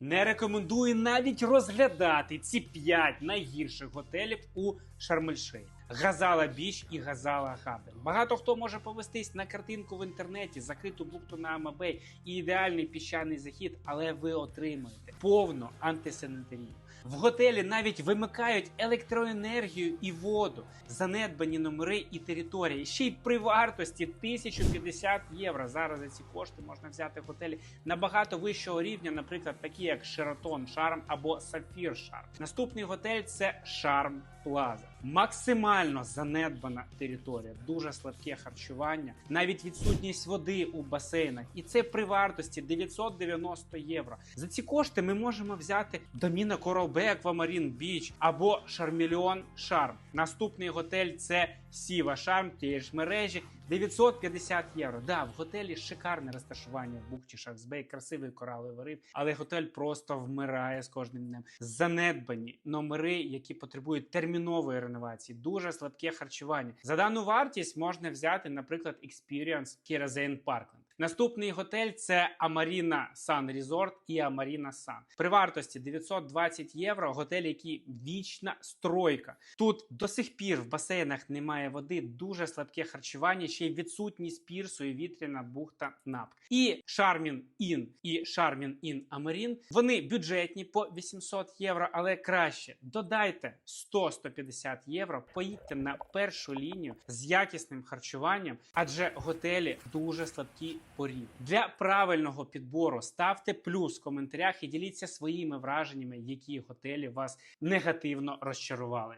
Не рекомендую навіть розглядати ці 5 найгірших готелів у Шарм-ель-Шейх. Газала Біч і Газала Гарден. Багато хто може повестись на картинку в інтернеті, закриту бухту на Амабей і ідеальний піщаний захід, але ви отримаєте повну антисанітарію. В готелі навіть вимикають електроенергію і воду, занедбані номери і території. Ще й при вартості 1050 євро. Зараз за ці кошти можна взяти в готелі набагато вищого рівня, наприклад, такі як Шератон Шарм або Сафір Шарм. Наступний готель це Шарм Плаза. Максимально занедбана територія, дуже слабке харчування, навіть відсутність води у басейнах, і це при вартості 990 євро. За ці кошти ми можемо взяти Доміна Королбе Аквамарін Біч або Шармільон Шарм. Наступний готель це Сіва Шарм, тієї ж мережі 950 євро. Да, в готелі шикарне розташування в бухті Шарксбей, красивий кораловий риф, але готель просто вмирає з кожним днем. Занедбані номери, які потребують термінової реновації, дуже слабке харчування. За дану вартість можна взяти, наприклад, Experience Kerosene Parkland. Наступний готель це Амаріна Сан Resort і Амаріна Сан. При вартості 920 євро. Готель, який вічна стройка. Тут до сих пір в басейнах немає води, дуже слабке харчування, ще й відсутність пірсу і вітряна бухта Напк. І Шармін Ін і Шармін Ін Амарін. Вони бюджетні по 800 євро, але краще додайте 100-150 євро. Поїдьте на першу лінію з якісним харчуванням, адже готелі дуже слабкі по рівню. Для правильного підбору ставте плюс в коментарях і діліться своїми враженнями, які готелі вас негативно розчарували.